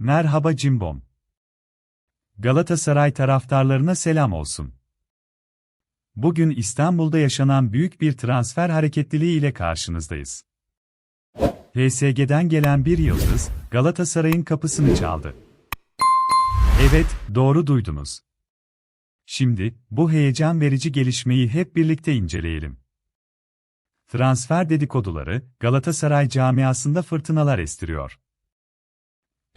Merhaba Cimbom. Galatasaray taraftarlarına selam olsun. Bugün İstanbul'da yaşanan büyük bir transfer hareketliliği ile karşınızdayız. PSG'den gelen bir yıldız, Galatasaray'ın kapısını çaldı. Evet, doğru duydunuz. Şimdi, bu heyecan verici gelişmeyi hep birlikte inceleyelim. Transfer dedikoduları, Galatasaray camiasında fırtınalar estiriyor.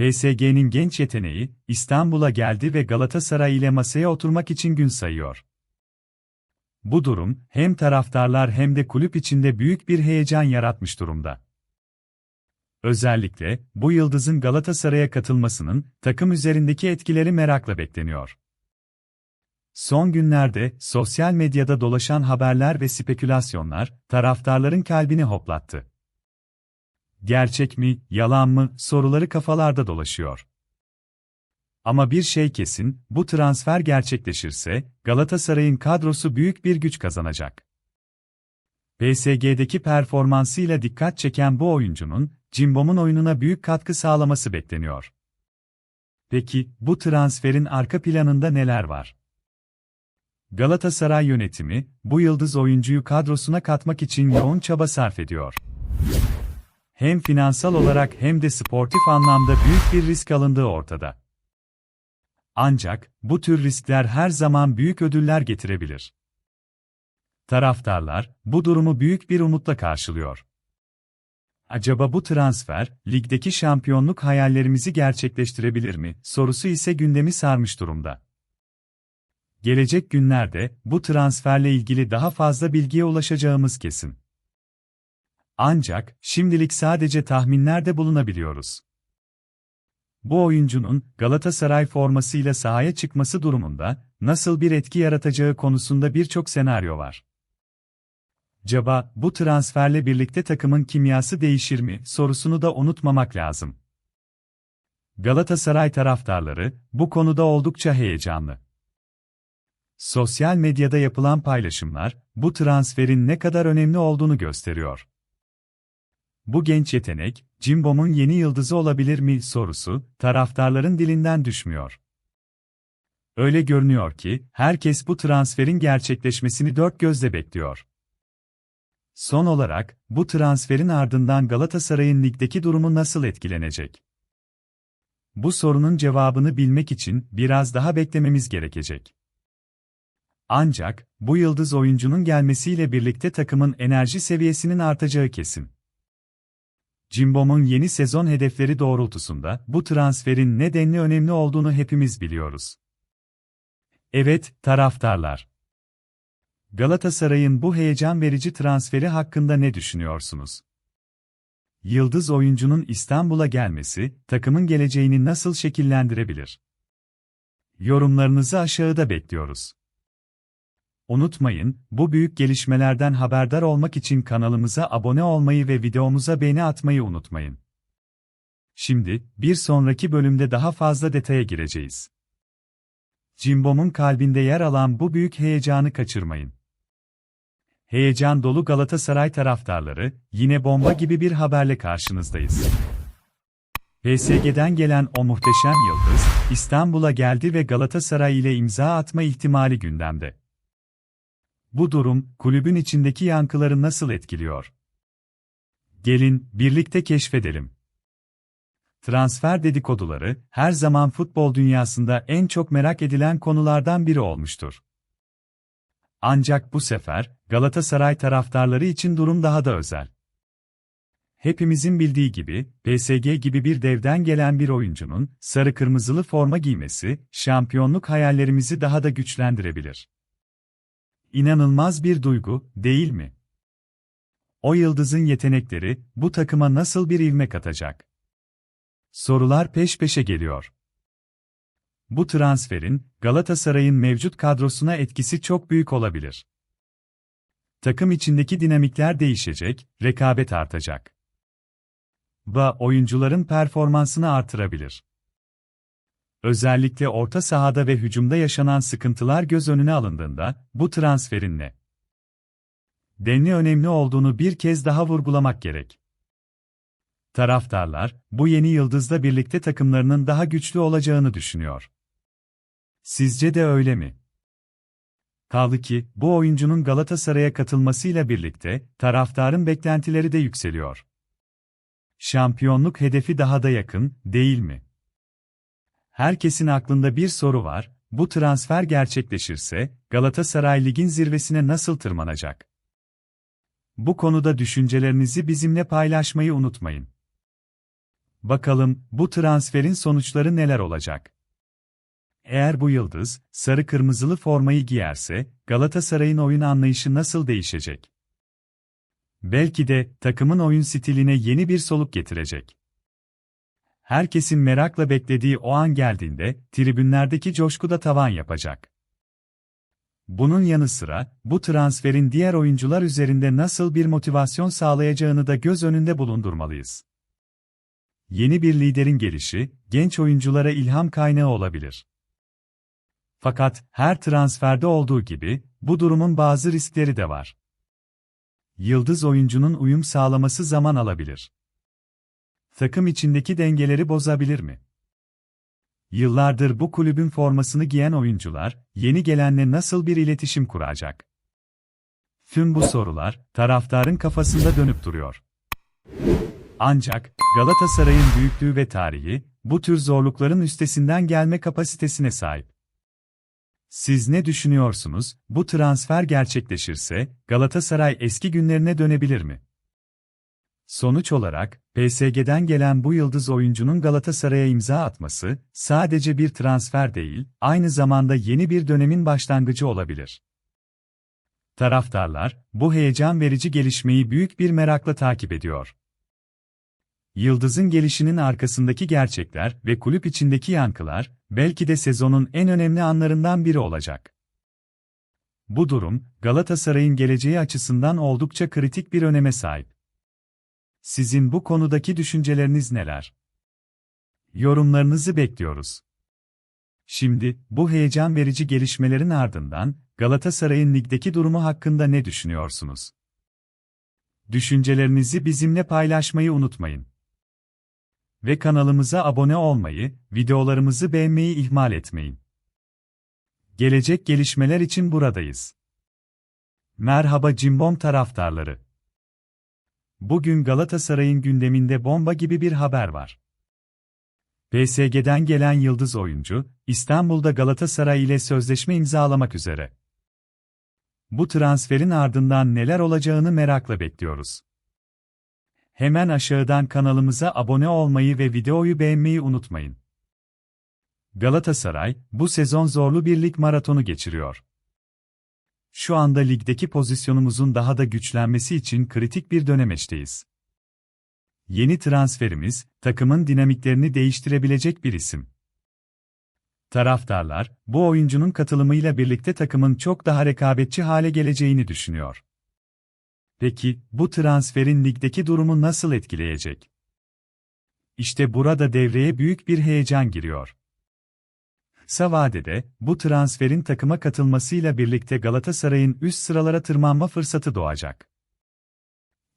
PSG'nin genç yeteneği, İstanbul'a geldi ve Galatasaray ile masaya oturmak için gün sayıyor. Bu durum, hem taraftarlar hem de kulüp içinde büyük bir heyecan yaratmış durumda. Özellikle, bu yıldızın Galatasaray'a katılmasının, takım üzerindeki etkileri merakla bekleniyor. Son günlerde, sosyal medyada dolaşan haberler ve spekülasyonlar, taraftarların kalbini hoplattı. Gerçek mi, yalan mı, soruları kafalarda dolaşıyor. Ama bir şey kesin, bu transfer gerçekleşirse, Galatasaray'ın kadrosu büyük bir güç kazanacak. PSG'deki performansıyla dikkat çeken bu oyuncunun, Cimbom'un oyununa büyük katkı sağlaması bekleniyor. Peki, bu transferin arka planında neler var? Galatasaray yönetimi, bu yıldız oyuncuyu kadrosuna katmak için yoğun çaba sarf ediyor. Hem finansal olarak hem de sportif anlamda büyük bir risk alındığı ortada. Ancak, bu tür riskler her zaman büyük ödüller getirebilir. Taraftarlar, bu durumu büyük bir umutla karşılıyor. Acaba bu transfer, ligdeki şampiyonluk hayallerimizi gerçekleştirebilir mi, sorusu ise gündemi sarmış durumda. Gelecek günlerde, bu transferle ilgili daha fazla bilgiye ulaşacağımız kesin. Ancak, şimdilik sadece tahminlerde bulunabiliyoruz. Bu oyuncunun, Galatasaray formasıyla sahaya çıkması durumunda, nasıl bir etki yaratacağı konusunda birçok senaryo var. Caba, bu transferle birlikte takımın kimyası değişir mi sorusunu da unutmamak lazım. Galatasaray taraftarları, bu konuda oldukça heyecanlı. Sosyal medyada yapılan paylaşımlar, bu transferin ne kadar önemli olduğunu gösteriyor. Bu genç yetenek, Cimbom'un yeni yıldızı olabilir mi sorusu, taraftarların dilinden düşmüyor. Öyle görünüyor ki, herkes bu transferin gerçekleşmesini dört gözle bekliyor. Son olarak, bu transferin ardından Galatasaray'ın ligdeki durumu nasıl etkilenecek? Bu sorunun cevabını bilmek için biraz daha beklememiz gerekecek. Ancak, bu yıldız oyuncunun gelmesiyle birlikte takımın enerji seviyesinin artacağı kesin. Cimbom'un yeni sezon hedefleri doğrultusunda bu transferin nedenli önemli olduğunu hepimiz biliyoruz. Evet, taraftarlar. Galatasaray'ın bu heyecan verici transferi hakkında ne düşünüyorsunuz? Yıldız oyuncunun İstanbul'a gelmesi, takımın geleceğini nasıl şekillendirebilir? Yorumlarınızı aşağıda bekliyoruz. Unutmayın, bu büyük gelişmelerden haberdar olmak için kanalımıza abone olmayı ve videomuza beğeni atmayı unutmayın. Şimdi, bir sonraki bölümde daha fazla detaya gireceğiz. Cimbom'un kalbinde yer alan bu büyük heyecanı kaçırmayın. Heyecan dolu Galatasaray taraftarları, yine bomba gibi bir haberle karşınızdayız. PSG'den gelen o muhteşem yıldız, İstanbul'a geldi ve Galatasaray ile imza atma ihtimali gündemde. Bu durum, kulübün içindeki yankıları nasıl etkiliyor? Gelin, birlikte keşfedelim. Transfer dedikoduları, her zaman futbol dünyasında en çok merak edilen konulardan biri olmuştur. Ancak bu sefer, Galatasaray taraftarları için durum daha da özel. Hepimizin bildiği gibi, PSG gibi bir devden gelen bir oyuncunun, sarı kırmızılı forma giymesi, şampiyonluk hayallerimizi daha da güçlendirebilir. İnanılmaz bir duygu, değil mi? O yıldızın yetenekleri, bu takıma nasıl bir ivme katacak? Sorular peş peşe geliyor. Bu transferin, Galatasaray'ın mevcut kadrosuna etkisi çok büyük olabilir. Takım içindeki dinamikler değişecek, rekabet artacak. Ve oyuncuların performansını artırabilir. Özellikle orta sahada ve hücumda yaşanan sıkıntılar göz önüne alındığında, bu transferin ne? Denli önemli olduğunu bir kez daha vurgulamak gerek. Taraftarlar, bu yeni yıldızla birlikte takımlarının daha güçlü olacağını düşünüyor. Sizce de öyle mi? Kaldı ki, bu oyuncunun Galatasaray'a katılmasıyla birlikte, taraftarın beklentileri de yükseliyor. Şampiyonluk hedefi daha da yakın, değil mi? Herkesin aklında bir soru var, bu transfer gerçekleşirse, Galatasaray ligin zirvesine nasıl tırmanacak? Bu konuda düşüncelerinizi bizimle paylaşmayı unutmayın. Bakalım, bu transferin sonuçları neler olacak? Eğer bu yıldız, sarı kırmızılı formayı giyerse, Galatasaray'ın oyun anlayışı nasıl değişecek? Belki de, takımın oyun stiline yeni bir soluk getirecek. Herkesin merakla beklediği o an geldiğinde, tribünlerdeki coşku da tavan yapacak. Bunun yanı sıra, bu transferin diğer oyuncular üzerinde nasıl bir motivasyon sağlayacağını da göz önünde bulundurmalıyız. Yeni bir liderin gelişi, genç oyunculara ilham kaynağı olabilir. Fakat, her transferde olduğu gibi, bu durumun bazı riskleri de var. Yıldız oyuncunun uyum sağlaması zaman alabilir. Takım içindeki dengeleri bozabilir mi? Yıllardır bu kulübün formasını giyen oyuncular, yeni gelenle nasıl bir iletişim kuracak? Tüm bu sorular, taraftarın kafasında dönüp duruyor. Ancak, Galatasaray'ın büyüklüğü ve tarihi, bu tür zorlukların üstesinden gelme kapasitesine sahip. Siz ne düşünüyorsunuz? Bu transfer gerçekleşirse Galatasaray eski günlerine dönebilir mi? Sonuç olarak PSG'den gelen bu yıldız oyuncunun Galatasaray'a imza atması sadece bir transfer değil, aynı zamanda yeni bir dönemin başlangıcı olabilir. Taraftarlar bu heyecan verici gelişmeyi büyük bir merakla takip ediyor. Yıldız'ın gelişinin arkasındaki gerçekler ve kulüp içindeki yankılar, belki de sezonun en önemli anlarından biri olacak. Bu durum, Galatasaray'ın geleceği açısından oldukça kritik bir öneme sahip. Sizin bu konudaki düşünceleriniz neler? Yorumlarınızı bekliyoruz. Şimdi, bu heyecan verici gelişmelerin ardından, Galatasaray'ın ligdeki durumu hakkında ne düşünüyorsunuz? Düşüncelerinizi bizimle paylaşmayı unutmayın. Ve kanalımıza abone olmayı, videolarımızı beğenmeyi ihmal etmeyin. Gelecek gelişmeler için buradayız. Merhaba Cimbom taraftarları. Bugün Galatasaray'ın gündeminde bomba gibi bir haber var. PSG'den gelen yıldız oyuncu, İstanbul'da Galatasaray ile sözleşme imzalamak üzere. Bu transferin ardından neler olacağını merakla bekliyoruz. Hemen aşağıdan kanalımıza abone olmayı ve videoyu beğenmeyi unutmayın. Galatasaray, bu sezon zorlu bir lig maratonu geçiriyor. Şu anda ligdeki pozisyonumuzun daha da güçlenmesi için kritik bir dönemeçteyiz. Yeni transferimiz, takımın dinamiklerini değiştirebilecek bir isim. Taraftarlar, bu oyuncunun katılımıyla birlikte takımın çok daha rekabetçi hale geleceğini düşünüyor. Peki, bu transferin ligdeki durumu nasıl etkileyecek? İşte burada devreye büyük bir heyecan giriyor. Kısa vadede, bu transferin takıma katılmasıyla birlikte Galatasaray'ın üst sıralara tırmanma fırsatı doğacak.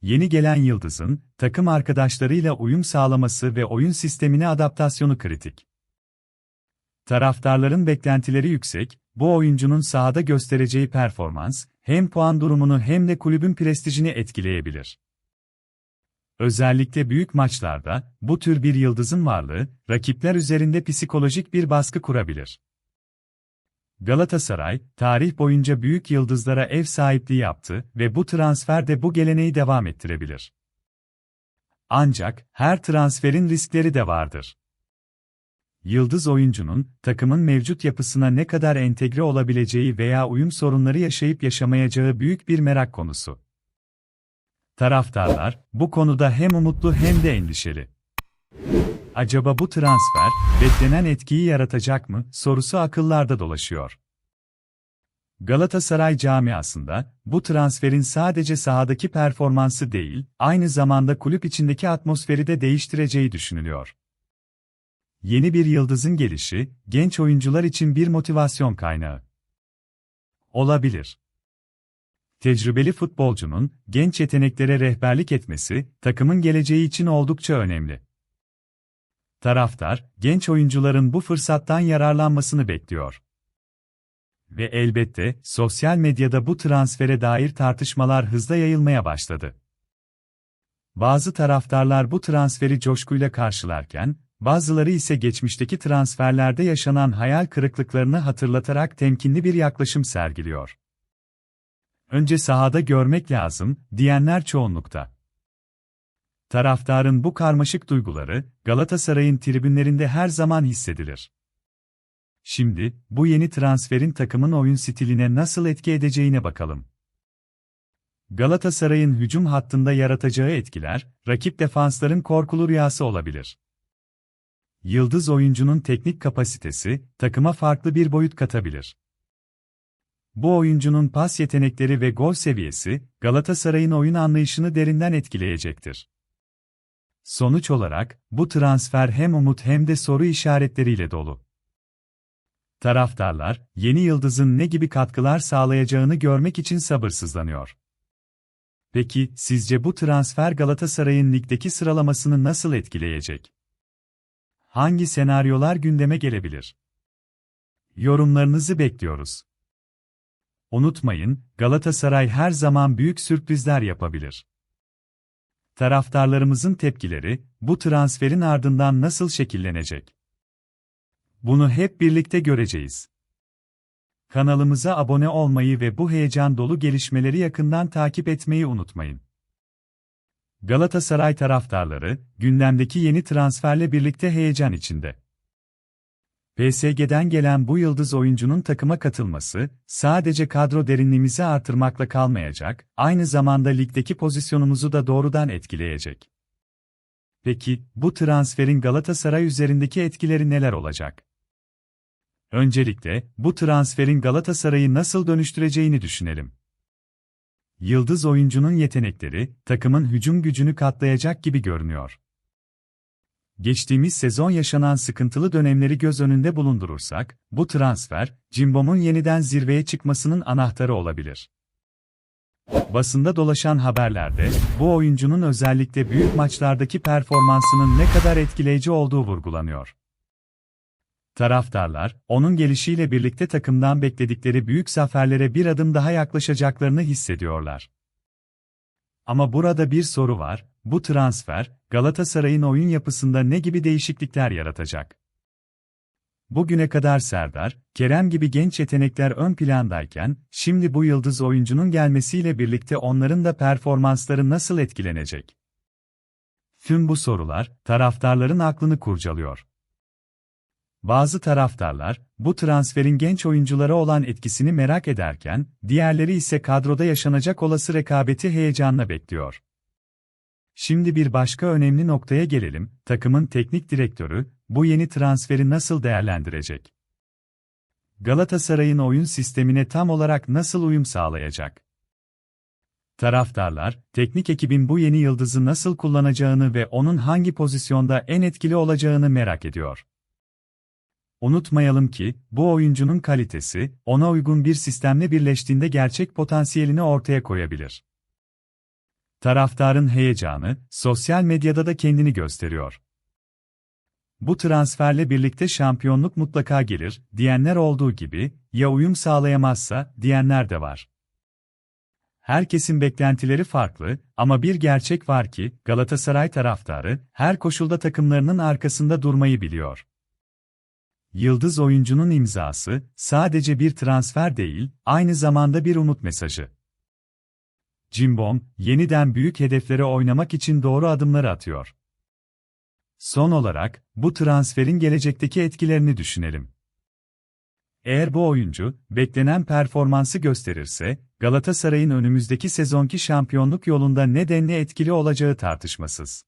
Yeni gelen Yıldız'ın, takım arkadaşlarıyla uyum sağlaması ve oyun sistemine adaptasyonu kritik. Taraftarların beklentileri yüksek, bu oyuncunun sahada göstereceği performans, hem puan durumunu hem de kulübün prestijini etkileyebilir. Özellikle büyük maçlarda, bu tür bir yıldızın varlığı, rakipler üzerinde psikolojik bir baskı kurabilir. Galatasaray, tarih boyunca büyük yıldızlara ev sahipliği yaptı ve bu transfer de bu geleneği devam ettirebilir. Ancak, her transferin riskleri de vardır. Yıldız oyuncunun, takımın mevcut yapısına ne kadar entegre olabileceği veya uyum sorunları yaşayıp yaşamayacağı büyük bir merak konusu. Taraftarlar, bu konuda hem umutlu hem de endişeli. Acaba bu transfer, beklenen etkiyi yaratacak mı, sorusu akıllarda dolaşıyor. Galatasaray camiasında, bu transferin sadece sahadaki performansı değil, aynı zamanda kulüp içindeki atmosferi de değiştireceği düşünülüyor. Yeni bir yıldızın gelişi, genç oyuncular için bir motivasyon kaynağı. Olabilir. Tecrübeli futbolcunun genç yeteneklere rehberlik etmesi takımın geleceği için oldukça önemli. Taraftar, genç oyuncuların bu fırsattan yararlanmasını bekliyor. Ve elbette, sosyal medyada bu transfere dair tartışmalar hızla yayılmaya başladı. Bazı taraftarlar bu transferi coşkuyla karşılarken, bazıları ise geçmişteki transferlerde yaşanan hayal kırıklıklarını hatırlatarak temkinli bir yaklaşım sergiliyor. Önce sahada görmek lazım, diyenler çoğunlukta. Taraftarın bu karmaşık duyguları, Galatasaray'ın tribünlerinde her zaman hissedilir. Şimdi, bu yeni transferin takımın oyun stiline nasıl etki edeceğine bakalım. Galatasaray'ın hücum hattında yaratacağı etkiler, rakip defansların korkulu rüyası olabilir. Yıldız oyuncunun teknik kapasitesi, takıma farklı bir boyut katabilir. Bu oyuncunun pas yetenekleri ve gol seviyesi, Galatasaray'ın oyun anlayışını derinden etkileyecektir. Sonuç olarak, bu transfer hem umut hem de soru işaretleriyle dolu. Taraftarlar, yeni yıldızın ne gibi katkılar sağlayacağını görmek için sabırsızlanıyor. Peki, sizce bu transfer Galatasaray'ın ligdeki sıralamasını nasıl etkileyecek? Hangi senaryolar gündeme gelebilir? Yorumlarınızı bekliyoruz. Unutmayın, Galatasaray her zaman büyük sürprizler yapabilir. Taraftarlarımızın tepkileri, bu transferin ardından nasıl şekillenecek? Bunu hep birlikte göreceğiz. Kanalımıza abone olmayı ve bu heyecan dolu gelişmeleri yakından takip etmeyi unutmayın. Galatasaray taraftarları, gündemdeki yeni transferle birlikte heyecan içinde. PSG'den gelen bu yıldız oyuncunun takıma katılması, sadece kadro derinliğimizi artırmakla kalmayacak, aynı zamanda ligdeki pozisyonumuzu da doğrudan etkileyecek. Peki, bu transferin Galatasaray üzerindeki etkileri neler olacak? Öncelikle, bu transferin Galatasaray'ı nasıl dönüştüreceğini düşünelim. Yıldız oyuncunun yetenekleri, takımın hücum gücünü katlayacak gibi görünüyor. Geçtiğimiz sezon yaşanan sıkıntılı dönemleri göz önünde bulundurursak, bu transfer, Cimbom'un yeniden zirveye çıkmasının anahtarı olabilir. Basında dolaşan haberlerde, bu oyuncunun özellikle büyük maçlardaki performansının ne kadar etkileyici olduğu vurgulanıyor. Taraftarlar, onun gelişiyle birlikte takımdan bekledikleri büyük zaferlere bir adım daha yaklaşacaklarını hissediyorlar. Ama burada bir soru var, bu transfer, Galatasaray'ın oyun yapısında ne gibi değişiklikler yaratacak? Bugüne kadar Serdar, Kerem gibi genç yetenekler ön plandayken, şimdi bu yıldız oyuncunun gelmesiyle birlikte onların da performansları nasıl etkilenecek? Tüm bu sorular, taraftarların aklını kurcalıyor. Bazı taraftarlar, bu transferin genç oyunculara olan etkisini merak ederken, diğerleri ise kadroda yaşanacak olası rekabeti heyecanla bekliyor. Şimdi bir başka önemli noktaya gelelim, takımın teknik direktörü, bu yeni transferi nasıl değerlendirecek? Galatasaray'ın oyun sistemine tam olarak nasıl uyum sağlayacak? Taraftarlar, teknik ekibin bu yeni yıldızı nasıl kullanacağını ve onun hangi pozisyonda en etkili olacağını merak ediyor. Unutmayalım ki, bu oyuncunun kalitesi, ona uygun bir sistemle birleştiğinde gerçek potansiyelini ortaya koyabilir. Taraftarın heyecanı, sosyal medyada da kendini gösteriyor. Bu transferle birlikte şampiyonluk mutlaka gelir, diyenler olduğu gibi, ya uyum sağlayamazsa, diyenler de var. Herkesin beklentileri farklı ama bir gerçek var ki, Galatasaray taraftarı, her koşulda takımlarının arkasında durmayı biliyor. Yıldız oyuncunun imzası, sadece bir transfer değil, aynı zamanda bir umut mesajı. Cimbom, yeniden büyük hedeflere oynamak için doğru adımları atıyor. Son olarak, bu transferin gelecekteki etkilerini düşünelim. Eğer bu oyuncu, beklenen performansı gösterirse, Galatasaray'ın önümüzdeki sezonki şampiyonluk yolunda nedenli etkili olacağı tartışmasız.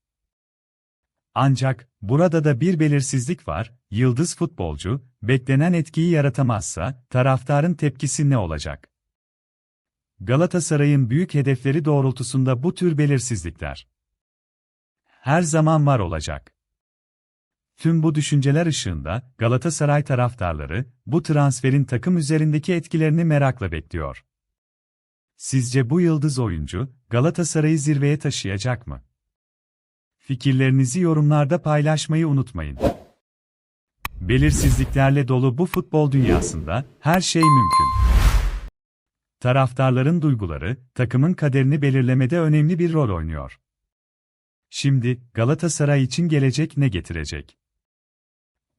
Ancak, burada da bir belirsizlik var, yıldız futbolcu, beklenen etkiyi yaratamazsa, taraftarın tepkisi ne olacak? Galatasaray'ın büyük hedefleri doğrultusunda bu tür belirsizlikler her zaman var olacak. Tüm bu düşünceler ışığında Galatasaray taraftarları bu transferin takım üzerindeki etkilerini merakla bekliyor. Sizce bu yıldız oyuncu, Galatasaray'ı zirveye taşıyacak mı? Fikirlerinizi yorumlarda paylaşmayı unutmayın. Belirsizliklerle dolu bu futbol dünyasında her şey mümkün. Taraftarların duyguları, takımın kaderini belirlemede önemli bir rol oynuyor. Şimdi, Galatasaray için gelecek ne getirecek?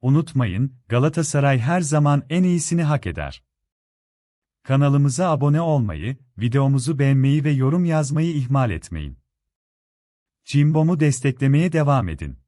Unutmayın, Galatasaray her zaman en iyisini hak eder. Kanalımıza abone olmayı, videomuzu beğenmeyi ve yorum yazmayı ihmal etmeyin. Cimbom'u desteklemeye devam edin.